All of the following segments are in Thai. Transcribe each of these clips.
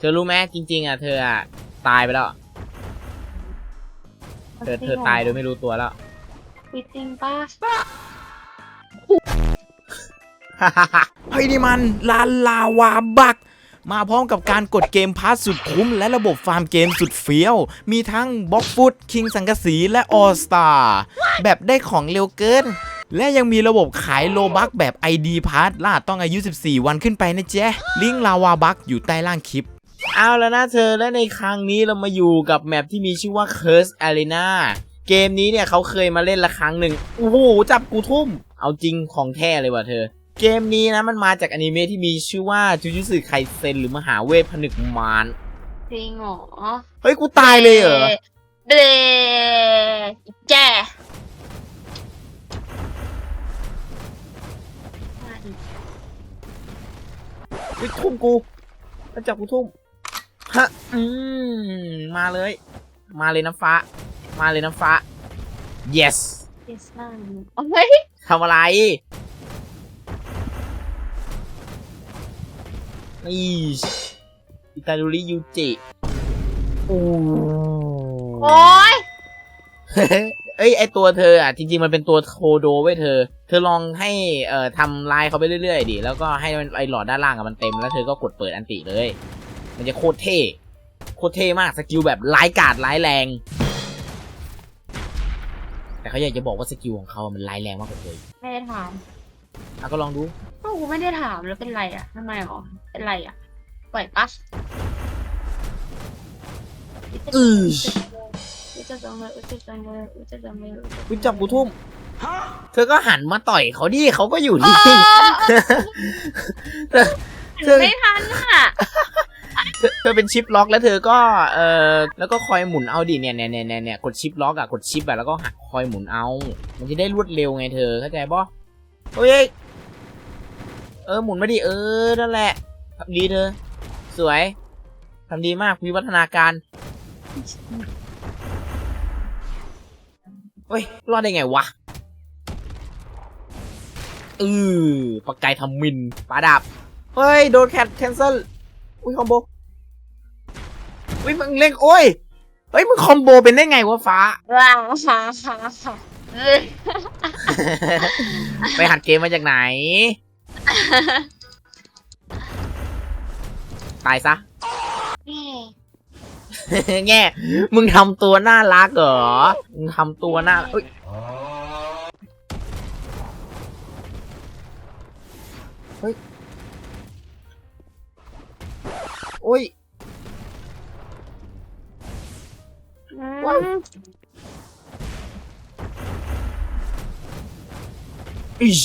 เธอรู้ไหมจริง ๆ อะ เธออะตายไปแล้ว เธอเธอตายโดยไม่รู้ตัวแล้วจริงป้าเฮ้ยนี่มันลาลาวาบัก มาพร้อมกับการกดเกมพาสสุดคุ้ม และระบบฟาร์มเกมสุดเฟี้ยว มีทั้งบล็อกฟุตคิงสังกะสีและออสตาแบบได้ของเร็วเกิน และยังมีระบบขายโลบักแบบ ID p a s s ล่าต้องอายุ 14 วันขึ้นไปนะเจ๊ลิงก์ลาวาบักอยู่ใต้ล่างคลิป เอาแล้วนะเธอและในครั้งนี้เรามาอยู่กับแมปที่มีชื่อว่า Curse Arena เกมนี้เนี่ยเขาเคยมาเล่นละครั้งหนึ่งโอ้โหจับกูทุ่ม เอาจริงของแท้เลยว่ะเธอ เกมนี้นะมันมาจากอนิเมะที่มีชื่อว่าจูจูสึไคเซนหรือมหาเวทผนึกมารจริงเหรอเฮ้ยกูตายเลยเหรอเบลแจ้มาดิวิทุ่มกูมันจับกูทุ่ม ฮะ อืม มาเลย มาเลยน้ำฟ้า มาเลยน้ำฟ้า yes เยสมากเฮ้ยทำอะไรนี่อิตาลียูจิโอ้โอ้ยเอ้ยไอตัวเธออะจริงๆมันเป็นตัวโคโดไว้ยเธอ เธอลองให้เอ่อทำลายเขาไปเรื่อยๆดิแล้วก็ให้มันไอหลอดด้านล่างอะมันเต็มแล้วเธอก็กดเปิดอันติเลย มันจะโคตรเท่ โคตรเท่มาก สกิลแบบร้ายกาจร้ายแรง แต่เขาอยากจะบอกว่าสกิลของเขามันร้ายแรงมากกว่าเธอไม่ได้ถามอะก็ลองดูก็กูไม่ได้ถามแล้วเป็นไรอะทำไมหรอเป็นไรอะปล่อยปะอืออุจจาระเลยอุจจาระอุจจาระเลยคุณจับกูทุ่มเธอก็หันมาต่อยเขาดิเขาก็อยู่นี่เธอถึงไม่ทันอะเธอเธอเป็นชิปล็อกแล้วเธอก็เออแล้วก็คอยหมุนเอาดิเนี่ยเนี่ยเนี่ยเนี่ยเน่กดชิปล็อกอะกดชิปอะแล้วก็หักคอยหมุนเอา มันจะได้รวดเร็วไงเธอเข้าใจปะเฮ้ยเออหมุนมาดิเออนั่นแหละทำดีเธอ สวยทำดีมากวิวัฒนาการเฮ้ยรอดได้ไงวะเออปากไก่ทำมินปาดับเฮ้ยโดนแคทแคนเซิลอุ้ยคอมโบ อุ้ยมึงเล่นโอ้ยเฮ้ยมึงคอมโบเป็นได้ไงวะฟ้า ว้าวฮ่าฮ่าฮ่าเอ้ยไปหัดเกมมาจากไหน ตายซะแง่มึงทำตัวน่ารักเหรอ มึงทำตัวน่าเอ้ยเฮ้ยโอ้ย อิช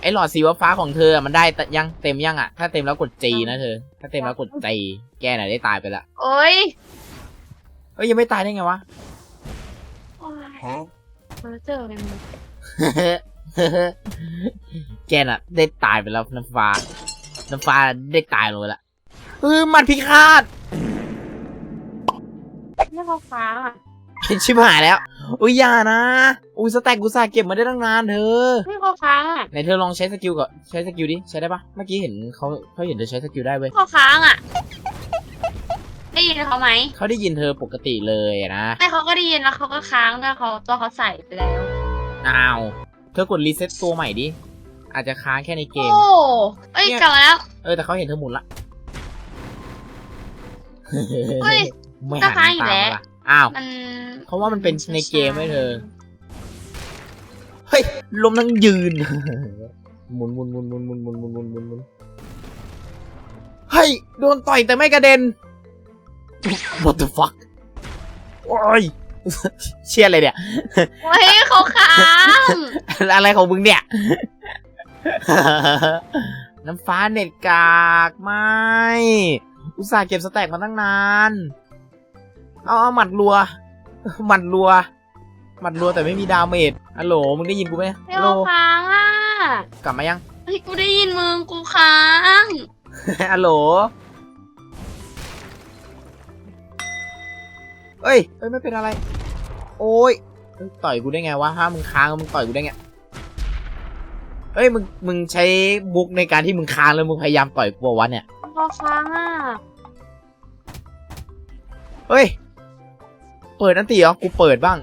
ไอหลอดสีฟ้าๆของเธออะมันได้ตะยังเต็มยังอะ ถ้าเต็มแล้วกดจีนะเธอ ถ้าเต็มแล้วกดจีแกน่ะได้ตายไปละโอ้ยเอ้ยยังไม่ตายได้ไงวะโอ้ยเราเจอกันแกน่ะ ได้ตายไปแล้วน้ำฟ้า น้ำฟ้าได้ตายลงไปละเออมันพิฆาตนี่เขาฟ้าอะ ชิบหายแล้ว อุ้ยอย่านะ อุ้ยสแต็กกูสาเก็บมาได้ตั้งนานเธอนี่เขาฟ้าอะไหนเธอลองใช้สกิลก่อนใช้สกิลดิ ใช้ได้ปะเมื่อกี้เห็นเขาเขาเห็นเธอใช้สกิลได้เว้ยเขาค้างอะ ได้ยินเขาไหม เขาได้ยินเธอปกติเลยอะนะ ไม่เขาก็ได้ยินแล้วเขาก็ค้างด้วยเขาตัวเขาใส่ไปแล้ว อ้าว เธอกดรีเซ็ตตัวใหม่ดิ อาจจะค้างแค่ในเกโอ้ม เอ้ยเนี่ย กลับมาแล้ว เออแต่เขาเห็นเธอหมุนละ เฮ้ย ไม่ก็หันค้างอีกตามแล้ว มาละ อ้าวมันเขาว่ามันเป็นในเกมไว้เธอ เฮ้ยลมทั้งยืน หมุนหมุนหมุนหมุนหมุนหมุนหมุนหมุนหมุนหมุนเฮ้ยโดนต่อยแต่ไม่กระเด็น What the fuck โอ้ยเชี่ยอะไรเนี่ยเฮ้ยเขาค้างอะไรของมึงเนี่ย น้ำฟ้าเน็ตกากไม่ อุตส่าห์เก็บสแต็กมาตั้งนาน เอาเอาหมัดรัว หมัดรัว หมัดรัวแต่ไม่มีดาเมจฮัลโหลมึงได้ยินกูไหมเฮ้ยฮัลโหลเขาค้างอะกลับมายังเฮ้ยกูได้ยินมึงกูค้างฮัลโหลเอ้ยเอ้ยไม่เป็นอะไร โอ้ยเอ้ยต่อยกูได้ไงวะห้ามึงค้างมึงต่อยกูได้ไงเอ้ยมึงมึงใช้บุกในการที่มึงค้างแล้วมึงพยายามต่อยกูวะเนี่ยเขาค้างอะเฮ้ย เปิดอันตีเหรอ กูเปิดบ้าง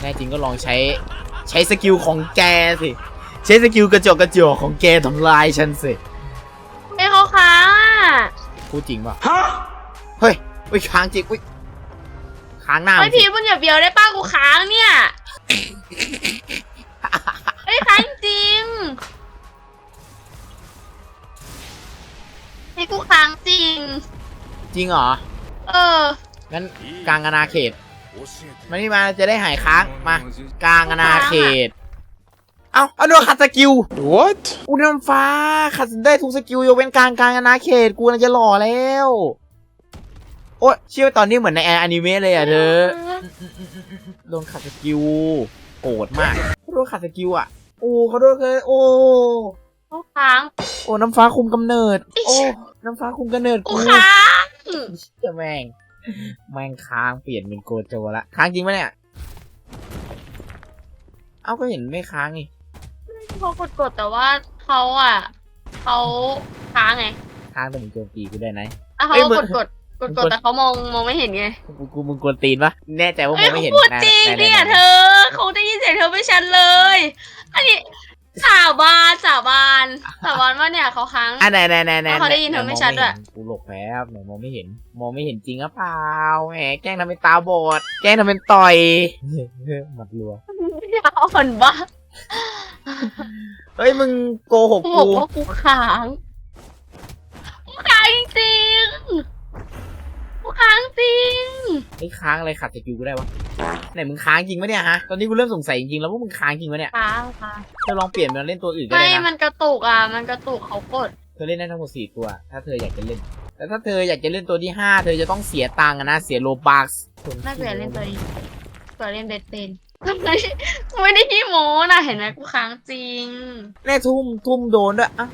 แน่จริงก็ลองใช้ ใช้สกิลของแกสิ ใช้สกิลกระจกกระจกของแกทำลายฉันสิ ไม่เขาค้างอะพูดจริงป่ะเฮ้ยอุ้ยค้างจริงอุ้ยค้างหน้าไอมันสิพีมึงอย่าเบียวได้ป้ากูค้างเนี่ยางจริง จริงเหรอ เออ งั้นกลางอาณาเขต มานี่มาจะได้หายค้าง มากลางอาณาเขต เอ้าเอาโดนขัดสกิล What? อุณน้ำฟ้าขัดได้ทุกสกิลยกเว้นกลางกลางอาณาเขต กูน่าจะหล่อแล้ว โอ้ยเชื่อว่าตอนนี้เหมือนในแอนิเมะเลยอะเธอโดนขัดสกิลโกรธมากโดนขัดสกิลอะ โอ้เขาโดนเลยโอ้เขาค้าง โอ้น้ำฟ้าคุมกำเนิด โอ้ น้ำฟ้าคุมกำเนิดกูกูค้างจะแม่ง แม่งค้างเปลี่ยนเป็นโกโจละ ค้างจริงปะเนี่ย เอ้าก็เห็นไม่ค้างไงเขากดกดๆแต่ว่าเขาอะเขาค้างไง ค้างแต่มึงโจมตีกูได้ไหมอะเขาเอ้ยมึกงดกดกดกดๆแต่เขามองมองไม่เห็นไง กูกูมึงกวนตีนปะแน่ใจว่ามึเอ้ยงไม่เขาเห็นพูดนะจริงไหๆๆเนี่ยเธอเขาได้ยินเสียงเธอไม่ชัดเลย อันนี้ สาบานสาบานสาบานว่าเนี่ยเขาค้าง อะไหนไหนไหนไหนเพราะเขาได้ยินเธอไม่ชัดอะกูหลบแป๊บไหนมองไม่เห็น มองไม่เห็นจริงหรือเปล่าแหมแกล้งทำเป็นตาบอด แกล้งทำเป็นต่อยหมัดรัวอ่อนบ้าเฮ้ยมึงโกหกกูบอกูกว่ากูค้างกูค้างจริงกู ค้างจริงไอ้ยค้างอะไรขัดสกิลกูได้วะไหนมึงค้างจริงปะเนี่ยฮะตอนนี้กูเริ่มสงสัยจริงๆแล้วว่ามึงค้างจริงปะเนี่ยค้างค้างเธอลองเปลี่ยนมาเล่นตัวอื่นก็ไม่ได้นะมันกระตุกอะ มันกระตุกเขากด เธอเล่นได้ทั้งหมดสี่ตัว ถ้าเธออยากจะเล่น แต่ถ้าเธออยากจะเล่นตัวที่ห้าเธอจะต้องเสียตังค์อะนะเสียโลบักส์น่าจะเล่นตัวนี้ตัวเล่นเบสเตนไม่ไม่ได้ขี้โม้นะเห็นไหมกูค้างจริงแน่ทุ่มทุ่มโดนด้วยอะอะ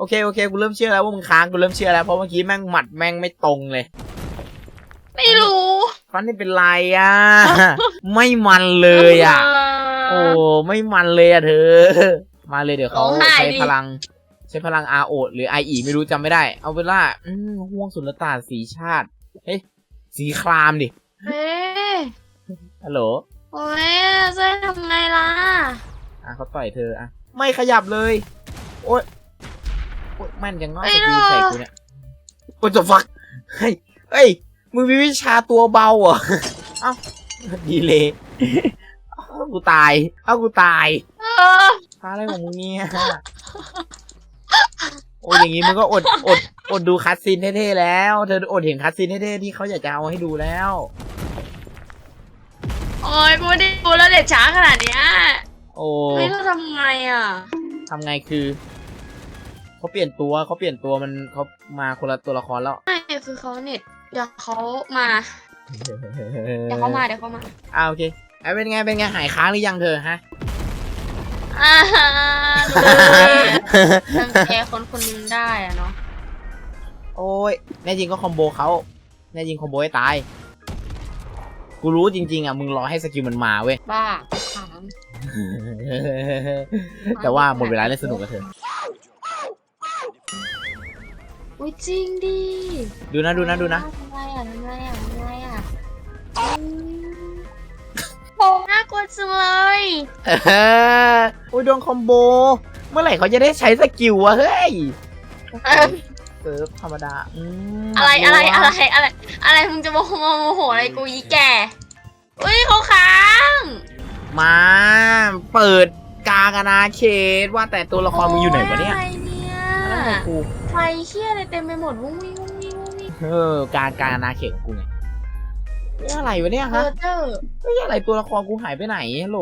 โอเคโอเคกูเริ่มเชื่อแล้วว่ามึงค้างกูเริ่มเชื่อแล้วเพราะเมื่อกี้แม่งหมัดแม่งไม่ตรงเลยไม่รู้ฟันนี่เป็นไรอะ ไม่มันเลยอะ โอ้ไม่มันเลยอะเธอ มาเลยเดี๋ยวเขาร้องไห้ใช้ดิพลัง ใช้พลัง R O หรือ I E ไม่รู้จำไม่ได้ เอาเป็นว่าอืมห่วงสุลต่านสีชาติ เฮ้ยสีครามดิเอ๊ะฮัลโหลโอ้ยจะทำไงล่ะ อะเขาต่อยเธออะ ไม่ขยับเลย โอ๊ยโอ๊ยแม่นยังน้อยไม่สหรกิลอกใส่กูเนี่ยโอ๊ยจะฟักเฮ้ยเฮ้ยมึงมีวิชาตัวเบาเหรอเอ้าดีเลยเอ้ากูตายเอ้ากูตายเออพาอะไรของมึงเนี่ยโอ้ยอย่างงี้มึงก็อดอดอดดูคัสซินเท่ๆแล้ว เธออดเห็นคัสซินเท่ๆที่เขาอยากจะเอาให้ดูแล้วโอ้ยกูไม่ได้ดูแล้วเด็ดช้าขนาดเนี้ยโอ้ไม่รู้ทำไงอะทำไงคือ เขาเปลี่ยนตัวเขาเปลี่ยนตัวมันเขามาคนละตัวละครแล้ว ไม่คือเขาเน็ตเดี๋ยวเขามาเดี๋ยวเขามาเดี๋ยวเขามาอ่าโอเคอะเป็นไงเป็นไงหายค้างหรือยังเธอฮะอ่าเลยรังแกคนคนหนึงได้อะเนาะโอ้ยแน่จริงก็คอมโบเขาแน่จริงคอมโบให้ตาย กูรู้จริง ๆอะมึงรอให้สกิลมันมาเว้ย บ้าขามแต่ว่าหมดเวลาเล่นสนุกกับเธอ อุ้ยจริงดิดูนะดูนะดูนะทำไงอะทำไงอะทำไงอะอืมโหน่ากลัวจังเลยเออโอ้ยโดนคอมโบ เมื่อไหร่เขาจะได้ใช้สกิลวะเฮ้ยเออเซิร์ฟธรรมดาอืมอะไรอะไรวอะไรอะไร อะไรมึงจะโมโหโมโหอะไรกูยีแก่อุ้ยเขาค้างมา เปิดกลางอาณาเขตว่าแต่ตัวละครมึงอยู่ไหนวะเนี่ยอะไรเนี่ยอะไรของกู ไฟเชี่ยอะไรเต็มไปหมดวุ้งวิ่งวุ้งวิ่งวุ้งวิ่งเออกลางกลางอาณาเขตของกูไงนี่อะไรวะเนี่ยเอฮะอเจอไม่อะไรตัวละครกูหายไปไหนฮัลโหล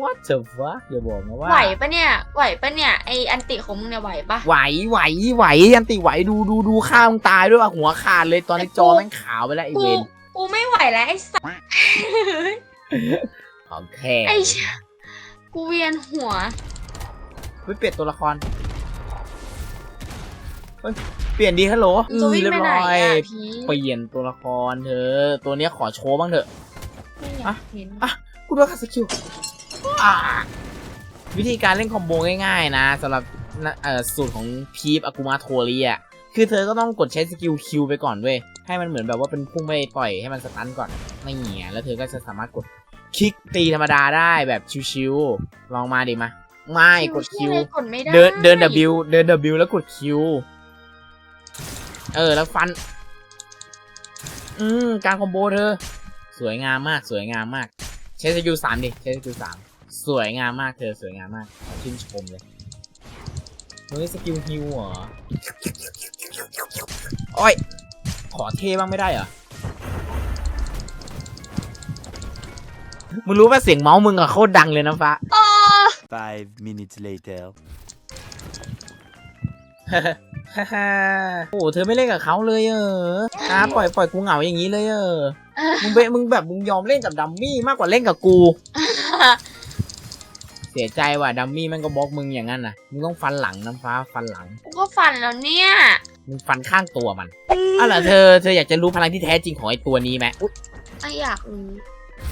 What the fuck อย่าบอกนะว่า ไหวปะเนี่ย ไหวปะเนี่ย ไออันติของมึงเนี่ยไหวปะไหวไหวไหวยันติไหวดูดูดูข้ามงตายด้วยว่ะหัวขาดเลยตอนนี้จอแม่งขาวไปแล้วไอกูเวนกูไม่ไหวแล้วไอ้สัสของแค่ไอ้เชี่ยกูเวียนหัวเฮ้ยเปลี่ยนตัวละคร เฮ้ยเปลี่ยนดีฮัลโหลมึงจะวิ่งเรียไปบไหนร้อยอะพีเปลี่ยนตัวละครเธอตัวเนี้ยขอโชว์บ้างเถอะ ไม่อยากเห็นกูโดนขัดสกิลอ่าวิธีการเล่นคอมโบง่ายๆนะสำหรับนะเอ่อสูตรของพีฟอากุมาโทรีอะ คือเธอก็ต้องกดใช้สกิลคิวไปก่อนเว้ย ให้มันเหมือนแบบว่าเป็นพุ่งไปต่อยให้มันสตันก่อนไม่เงี้ยแล้วเธอก็จะสามารถกดคลิกตีธรรมดาได้แบบชิวๆลองมาดิมา ไม่กดคิวกดไม่ได้เดินเดิน W เดิน W แล้วกด Q เออ แล้วฟัน อืมการคอมโบเธอ สวยงามมาก สวยงามมาก ใช้สกิลสามดิ ใช้สกิลสาม สวยงามมากเธอ สวยงามมากขอชื่นชมเลยเฮ้ยสกิลฮิวเหรอโอ้ยขอเท่บ้างไม่ได้เหรอ มึงรู้ป่ะเสียงเมาส์มึงอะโคตรดังเลยนะฟ้าอ๋อ Five minutes later. ฮ่าฮ่าโอ้โหเธอไม่เล่นกับเขาเลยเอออะปล่อยปล่อยกูเหงาอย่างนี้เลยเออมึงเบะมึงแบบมึงยอมเล่นกับดัมมี่มากกว่าเล่นกับกู เสียใจว่ะดัมมี่มันก็บล็อกมึงอย่างนั้นน่ะมึงต้องฟันหลังน้ำฟ้าฟันหลังกูก็ฝันแล้วเนี่ย มึงฟันข้างตัวมันอ้าวเหรอเธอเธออยากจะรู้พลังที่แท้จริงของไอ้ตัวนี้ไหมอุ๊ยไม่อยากรู้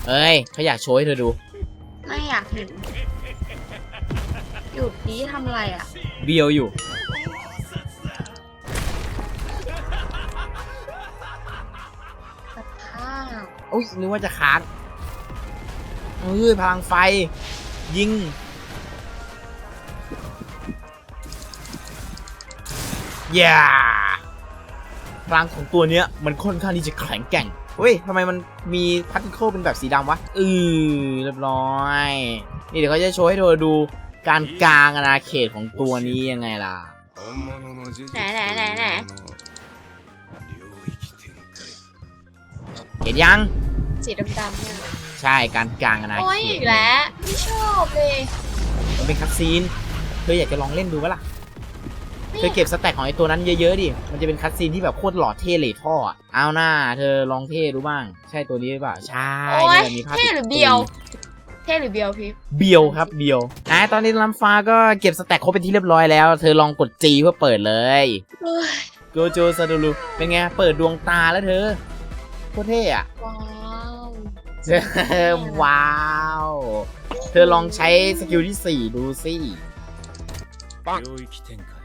เอ้ยเขาอยากโชว์ให้เธอดู ไม่อยากเห็นหยุดนี้ทำอะไรอะเบียวอยู่ อุ้ยนึกว่าจะค้างเอ้ยพลังไฟ ยิง อย่าพลังของตัวเนี้ย มันค่อนข้างที่จะแข็งแกร่ง เฮ้ยทำไมมันมีพาร์ติเคิลเป็นแบบสีดำวะ อือเรียบร้อย นี่เดี๋ยวเขาจะโชว์ให้เธอดูการกลางอาณาเขตของตัวนี้ยังไงล่ะ ไหนไหนไหนไหน เห็นยัง สีดำๆเนี่ยใช่การกลางอาณาโอ้ยเขอีตกแล้วไม่ชอบเลยมันเป็นคัตซีนเธออยากจะลองเล่นดูปะล่ะเธอเก็บสแต็กของไอ้ตัวนั้นเยอะๆดิมันจะเป็นคัตซีนที่แบบโคตรหล่อเท่เหล่ท่ออะเอาหน้า เธอลองเท่ดูบ้าง ใช่ตัวนี้หรือเปล่าใช่โอ้ยนี่แหละมีภาพเท่หรือเบียว เท่หรือเบียวพี่เบียวครับเบียวอะตอนนี้ลำฟ้าก็เก็บสแต็กครบเป็นที่เรียบร้อยแล้ว เธอลองกด G เพื่อเปิดเลย เอ้ยโจโจซาดูรุเป็นไง เปิดดวงตาแล้วเธอ โคตรเท่อะว้าวว้าว เธอลองใช้สกิลที่สี่ดูสิ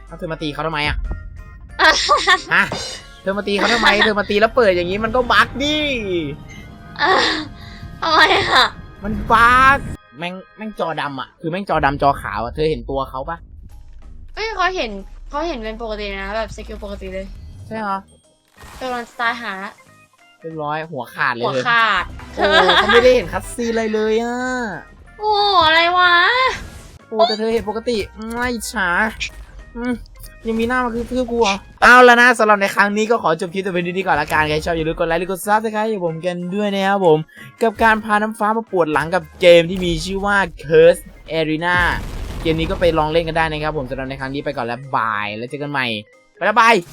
ถ้าเธอมาตีเขาทำไมอะฮะเธอมาตีเขาทำไม เธอมาตีแล้วเปิดอย่างนี้มันก็บั๊กดิทำไมอะมันบั๊กแม่งแม่งจอดำอะ คือแม่งจอดำจอขาวอะ เธอเห็นตัวเขาปะเอ้ยเขาเห็นเขาเห็นเป็นปกตินะ แบบสกิลปกติเลย ใช่เหรอเธอกำลังสไตล์หา เรียบร้อยหัวขาดเลยหัวเลยขาดโอ้เขาไม่ได้เห็นคัตซีนอะไรเลยอะโอ้อะไรวะ โอ้แต่เธอเห็นปกติไม่ฉาอืมยังมีหน้ามาคือคือกูเหรอเอาแล้วนะสำหรับในครั้งนี้ก็ขอจบคลิปแต่เพียงเท่านี้ก่อนละกันใครชอบอย่าลืมกดไลค์หรือกดซับสไครต์ให้ผมกันด้วยนะครับผม กับการพาน้ำฟ้ามาปวดหลังกับเกมที่มีชื่อว่า Curse Arena เกมนี้ก็ไปลองเล่นกันได้นะครับผมสำหรับในครั้งนี้ไปก่อนแล้วบาย แล้วเจอกันใหม่บ๊ายบาย